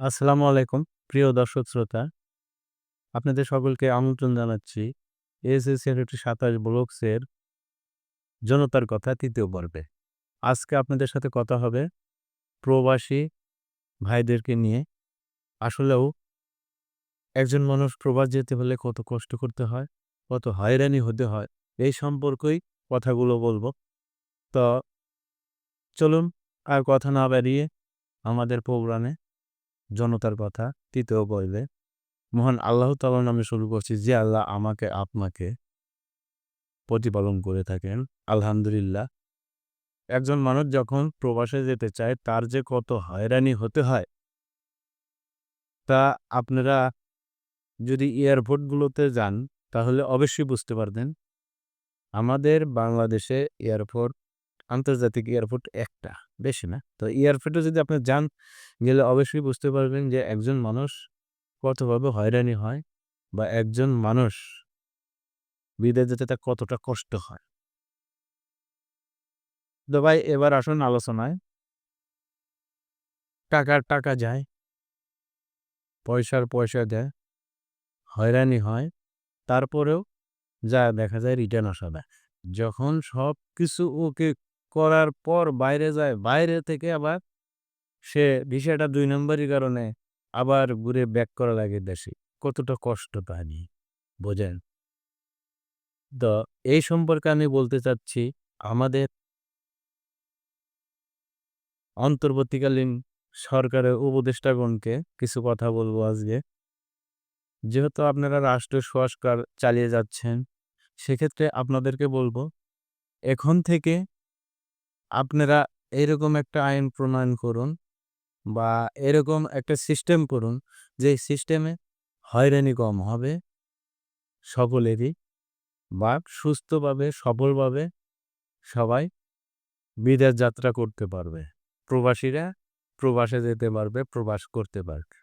আসসালামু আলাইকুম, প্রিয় দর্শক শ্রোতা। আপনাদের সকলকে আমন্ত্রণ জানাচ্ছি এএসএস একটি সাতাশ ব্লকসের জনতার কথা তৃতীয় পর্বে। আজকে আপনাদের সাথে কথা হবে প্রবাসী ভাইদেরকে নিয়ে। আসলেও একজন মানুষ প্রবাস যেতে হলে কত কষ্ট করতে হয়, কত হয়রানি হতে হয়, এই সম্পর্কেই কথাগুলো বলব। তো চলুন আর কথা না বাড়িয়ে আমাদের প্রোগ্রামে জনতার কথা, তৃতীয় পর্বে। মহান আল্লাহ তালার নামে শুরু করছি, যে আল্লাহ আমাকে, আপনাকে প্রতিপালন করে থাকেন, আলহামদুলিল্লাহ। একজন মানুষ যখন প্রবাসে যেতে চায়, তার যে কত হয়রানি হতে হয়, তা আপনারা যদি এয়ারপোর্টগুলোতে যান, তাহলে অবশ্যই বুঝতে পারবেন। আমাদের বাংলাদেশে এয়ারপোর্ট আন্তর্জাতিক এয়ারপোর্ট একটা, বেশি না। তো এয়ারপোর্টে যদি আপনি যান, গেলে অবশ্যই বুঝতে পারবেন যে একজন মানুষ কতভাবে হয়রানি হয় বা একজন মানুষ বিদেশ যেতে তার কতটা কষ্ট হয়। তো ভাই, এবার আসুন আলোচনায়। টাকার টাকা যায়, পয়সার পয়সা দেয়, হয়রানি হয়, তারপরেও যা দেখা যায় রিটার্ন আসা যখন সব কিছু ওকে করার পর বাইরে যায়। বাইরে থেকে আবার সে ভিসাটা দুই নম্বরই কারণে আবার ঘুরে ব্যাক করা লাগে দেশে। কতটা কষ্ট নিয়ে, বোঝেন? তো এই সম্পর্কে আমি বলতে চাচ্ছি, আমাদের অন্তর্বর্তীকালীন সরকারের উপদেষ্টাগণকে কিছু কথা বলব আজকে। যেহেতু আপনারা রাষ্ট্র সংস্কার চালিয়ে যাচ্ছেন, সেক্ষেত্রে আপনাদেরকে বলব, এখন থেকে আপনারা এরকম একটা আইন প্রণয়ন করুন বা এরকম একটা সিস্টেম করুন যে সিস্টেমে হয়রানি কম হবে সকলেরই বা সুস্থভাবে সফলভাবে সবাই বিদেশ যাত্রা করতে পারবে। প্রবাসীরা প্রবাসে যেতে পারবে, প্রবাস করতে পারবে।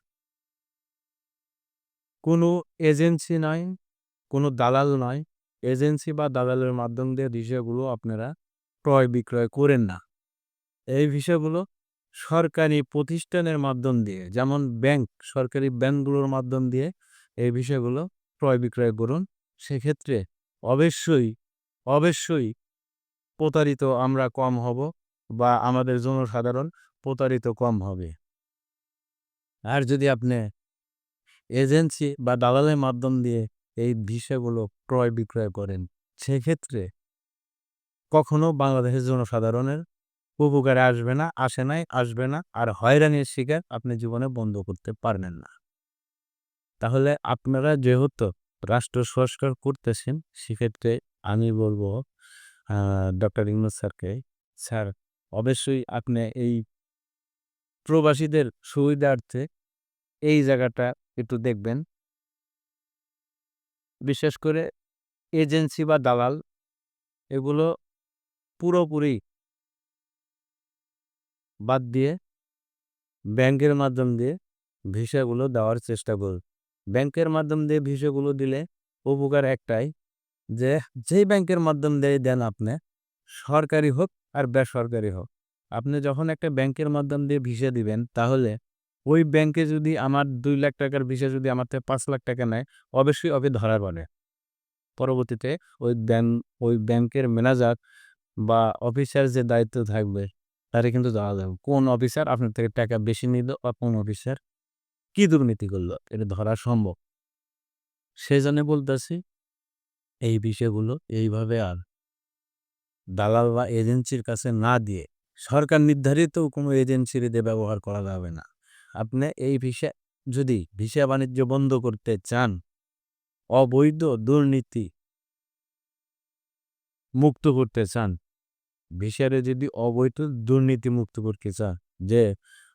কোনো এজেন্সি নয়, কোনো দালাল নয়, এজেন্সি বা দালালের মাধ্যম দিয়ে ভিসাগুলো আপনারা ক্রয় বিক্রয় করেন না। এই ভিসাগুলো সরকারি প্রতিষ্ঠানের মাধ্যম দিয়ে, যেমন ব্যাংক, সরকারি ব্যাংকগুলোর মাধ্যম দিয়ে এই বিষয়গুলো ক্রয় বিক্রয় করুন। সেক্ষেত্রে অবশ্যই অবশ্যই প্রতারিত আমরা কম হব বা আমাদের জনসাধারণ প্রতারিত কম হবে। আর যদি আপনি এজেন্সি বা দালালের মাধ্যম দিয়ে এই ভিসাগুলো ক্রয় বিক্রয় করেন, সেক্ষেত্রে কখনো বাংলাদেশের জনসাধারণের উপকারে আসবে না, আসে নাই, আসবে না, আর হয়রানির শিকার আপনি জীবনে বন্ধ করতে পারবেন না। তাহলে আপনারা যেহেতু রাষ্ট্র সংস্কার করতেছেন, সেক্ষেত্রে আমি বলব ডক্টর ইংনুজ স্যারকে, স্যার, অবশ্যই আপনি এই প্রবাসীদের সুবিধার্থে এই জায়গাটা একটু দেখবেন। বিশেষ করে এজেন্সি বা দালাল, এগুলো পুরোপুরি বাদ দিয়ে ব্যাংকের মাধ্যম দিয়ে ভিসাগুলো দেওয়ার চেষ্টা করুন ব্যাংকের মাধ্যম দিয়ে ভিসাগুলো দিলে উপকার একটাই যে, যেই ব্যাংকের মাধ্যম দিয়ে দেন আপনি, সরকারি হোক আর বেসরকারি হোক। আপনি যখন একটা ব্যাংকের মাধ্যম দিয়ে ভিসা দিবেন, তাহলে ওই ব্যাংকে যদি আমার দুই লাখ টাকার ভিসা যদি আমার থেকে পাঁচ লাখ টাকা নেয়, অবশ্যই ওকে ধরার পরে পরবর্তীতে ওই ব্যাংক ওই ব্যাংকের ম্যানেজার বা অফিসার যে দায়িত্ব থাকবে, তারে কিন্তু জানা যাবে। কোন অফিসার আপনার থেকে টাকা বেশি নিল বা কোন অফিসার কি দুর্নীতি করল? এটা ধরা সম্ভব। সেই জন্য বলতেছি, এই বিষয়গুলো এইভাবে আর দালাল বা এজেন্সির কাছে না দিয়ে সরকার নির্ধারিত কোনো এজেন্সির ব্যবহার করা যাবে না। আপনি এই ভিসা, যদি ভিসা বাণিজ্য বন্ধ করতে চান, অবৈধ দুর্নীতি মুক্ত করতে চান ভিসারে যদি অবৈধ দুর্নীতি মুক্ত করতে চান যে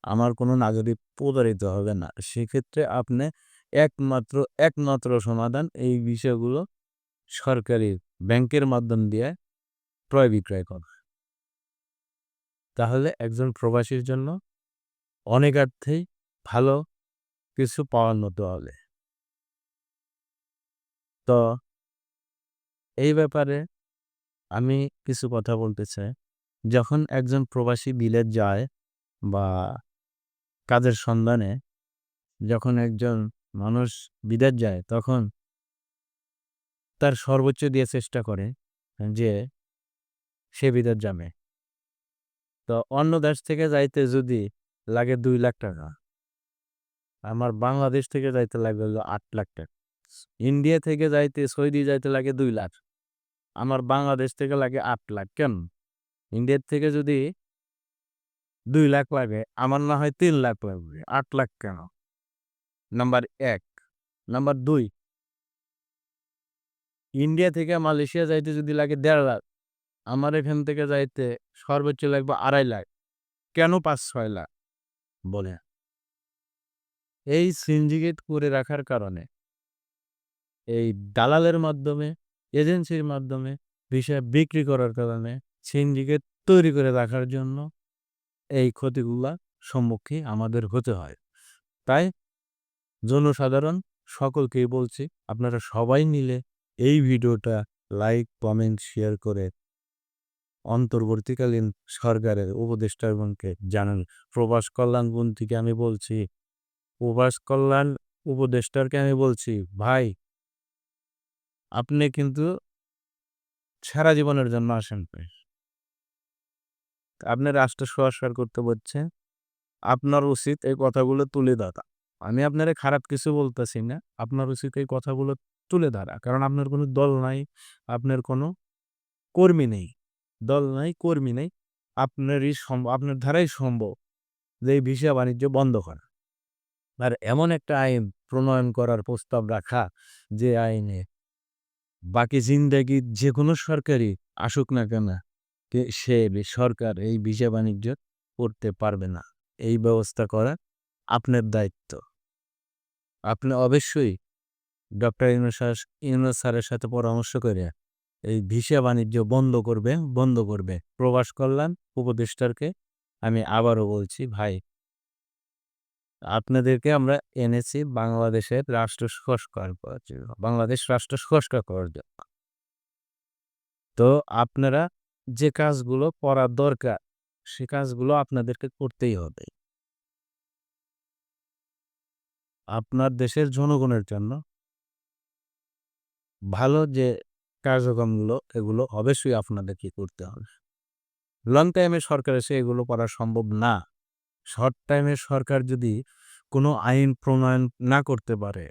আমার কোনো নাগরিক প্রতারিত হবে না, সেক্ষেত্রে আপনি একমাত্র একমাত্র সমাধান এই বিষয়গুলো সরকারি ব্যাংকের মাধ্যম দিয়ে ক্রয় বিক্রয় করা। তাহলে একজন প্রবাসীর জন্য অনেকার্থেই ভালো কিছু পাওয়ার মতো হবে। তো এই ব্যাপারে আমি কিছু কথা বলতে চাই। যখন একজন প্রবাসী বিলেত যায় বা কাজের সন্ধানে যখন একজন মানুষ বিদেশ যায়, তখন তার সর্বোচ্চ দিয়ে চেষ্টা করে যে সে বিদেশ যাবে। তো অন্য দেশ থেকে যাইতে যদি লাগে দুই লাখ টাকা, আমার বাংলাদেশ থেকে যাইতে লাগে আট লাখ টাকা। ইন্ডিয়া থেকে যাইতে, সৌদি যাইতে লাগে দুই লাখ। আমার বাংলাদেশ থেকে লাগে আট লাখ, কেন? ইন্ডিয়ার থেকে যদি দুই লাখ লাগে, আমার না হয় তিন লাখ লাগবে। আট লাখ কেন? নাম্বার এক। নাম্বার দুই। ইন্ডিয়া থেকে মালয়েশিয়া যাইতে যদি লাগে দেড় লাখ, আমার এখান থেকে যাইতে সর্বোচ্চ লাগবে আড়াই লাখ। কেন পাঁচ, ছয় লাখ? বলে এই সিন্ডিকেট করে রাখার কারণে। এই দালালের মাধ্যমে এজেন্সির মাধ্যমে বিষয় বিক্রি করার কারণে সিন্ডিকেট তৈরি করে রাখার জন্য এই ক্ষতিগুলা সম্মুখীন আমাদের হতে হয়। তাই জনসাধারণ সকলকেই বলছি, আপনারা সবাই মিলে এই ভিডিওটা লাইক, কমেন্ট, শেয়ার করে অন্তর্বর্তীকালীন সরকারের উপদেষ্টাগণকে জানান। প্রবাস কল্যাণ বোন থেকে আমি বলছি প্রবাস কল্যাণ উপদেষ্টারকে আমি বলছি, ভাই আপনি কিন্তু সারা জীবনের জন্য আসেন। আপনি রাষ্ট্র সংস্কার করতে বলছেন আপনার উচিত এই কথাগুলো তুলে ধরা। আমি আপনারে খারাপ কিছু বলতেছি না, আপনার উচিত এই কথাগুলো তুলে ধরা। কারণ আপনার কোনো দল নাই, আপনার কোনো কর্মী নেই। দল নাই, কর্মী নেই, আপনারই সম্ভব আপনার দ্বারাই সম্ভব যে এই ভিসা বাণিজ্য বন্ধ করা। আর এমন একটা আইন প্রণয়ন করার প্রস্তাব রাখা যে আইনে বাকি জিন্দাগি যে কোনো সরকারি আসুক না কেন সে সরকার এই ভিসা বাণিজ্য করতে পারবে না। এই ব্যবস্থা করা আপনার দায়িত্ব। আপনি অবশ্যই ডক্টর ইউনুসার ইউনুস স্যারের সাথে পরামর্শ করে এই ভিসা বাণিজ্য বন্ধ করবে বন্ধ করবে। প্রবাস কল্যাণ উপদেষ্টারকে আমি আবারও বলছি, ভাই আপনাদেরকে আমরা এনেছি বাংলাদেশের রাষ্ট্র সংস্কার করার জন্য, বাংলাদেশ রাষ্ট্র সংস্কার করার জন্য। তো আপনারা যে কাজগুলো করার দরকার, সে কাজগুলো আপনাদেরকে করতেই হবে। আপনার দেশের জনগণের জন্য ভালো যে কার্যক্রমগুলো, এগুলো অবশ্যই আপনাদেরকে করতে হবে। লং টাইমে সরকার এসে এগুলো করা সম্ভব না। শর্ট টাইমে সরকার যদি কোনো আইন প্রণয়ন না করতে পারে,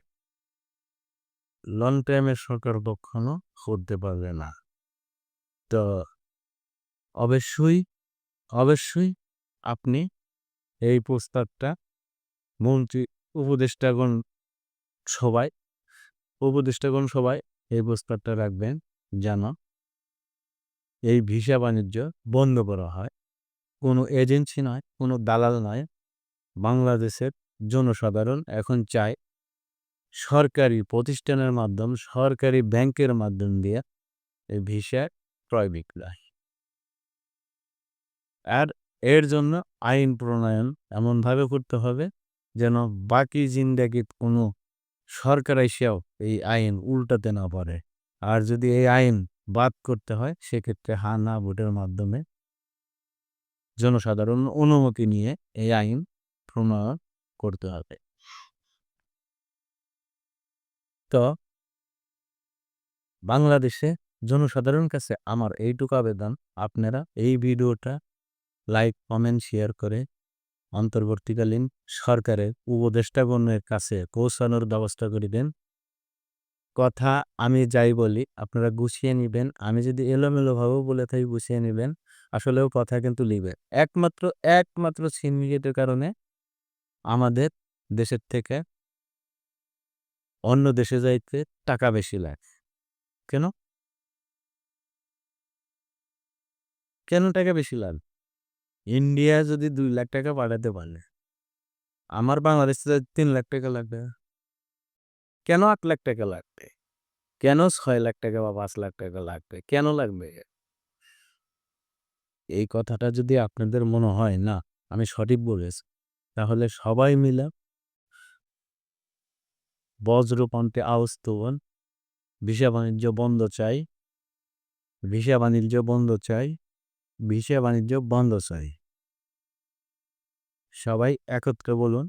লং টাইমে সরকার কখনো করতে পারবে না। তো অবশ্যই অবশ্যই আপনি এই প্রস্তাবটা মন্ত্রী, উপদেষ্টাগণ সবাই উপদেষ্টাগণ সবাই এই প্রস্তাবটা রাখবেন যেন এই ভিসা বাণিজ্য বন্ধ করা হয়। কোনো এজেন্সি নয়, কোনো দালাল নয়, বাংলাদেশের জনসাধারণ এখন চায় সরকারি প্রতিষ্ঠানের মাধ্যম, সরকারি ব্যাংকের মাধ্যম দিয়ে এই ভিসা ক্রয় বিক্রয়। আর এর জন্য আইন প্রণয়ন এমনভাবে করতে হবে যেন বাকি জিন্দাগিত কোনো সরকার এসেও এই আইন উল্টাতে না পারে। আর যদি এই আইন বাদ করতে হয়, সেক্ষেত্রে হা না ভোটের মাধ্যমে জনসাধারণ অনুমতি নিয়ে এই আইন প্রণয়ন করতে হবে। তো বাংলাদেশে জনসাধারণ কাছে আমার এইটুকু আবেদন। আপনারা এই ভিডিওটা লাইক, কমেন্ট, শেয়ার করে অন্তর্বর্তীকালীন সরকারের উপদেষ্টাগণের কাছে পৌঁছানোর ব্যবস্থা করে দেন। কথা আমি যাই বলি, আপনারা গুছিয়ে নেবেন। আমি যদি এলোমেলোভাবেও বলে থাকি, গুছিয়ে নেবেন। আসলেও কথা কিন্তু লিবে। একমাত্র একমাত্র সিন্ডিকেটের কারণে আমাদের দেশের থেকে অন্য দেশে যাইতে টাকা বেশি লাগে। কেন? কেন টাকা বেশি লাগে? ইন্ডিয়া যদি দুই লাখ টাকা পাঠাতে পারে, আমার বাংলাদেশে তিন লাখ টাকা লাগবে, কেন আট লাখ টাকা লাগবে? কেন ছয় লাখ টাকা বা পাঁচ লাখ টাকা লাগবে? কেন লাগবে? এই কথাটা যদি আপনাদের মনে হয়, না, আমি সঠিক বলেছি, তাহলে সবাই মিলে আওয়াজ তুলুন ভিসা বাণিজ্য বন্ধ চাই। ভিসা বাণিজ্য বন্ধ চাই। ভিসা বাণিজ্য বন্ধ চাই। সবাই একত্রে বলুন,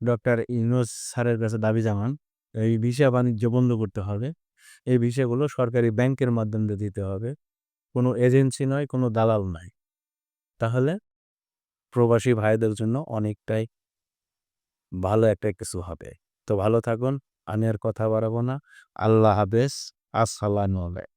ডক্টর ইউনুস স্যারের কাছে দাবি জানান, এই ভিসা বাণিজ্য বন্ধ করতে হবে। এই ভিসাগুলো সরকারি ব্যাংকের মাধ্যমে দিতে হবে। কোনো এজেন্সি নয়, কোনো দালাল নয় তাহলে প্রবাসী ভাইদের জন্য অনেকটাই ভালো একটা কিছু হবে। তো ভালো থাকুন, আমি আর কথা বাড়াবো না। আল্লাহ হাফেজ, আসসালামু আলাইকুম।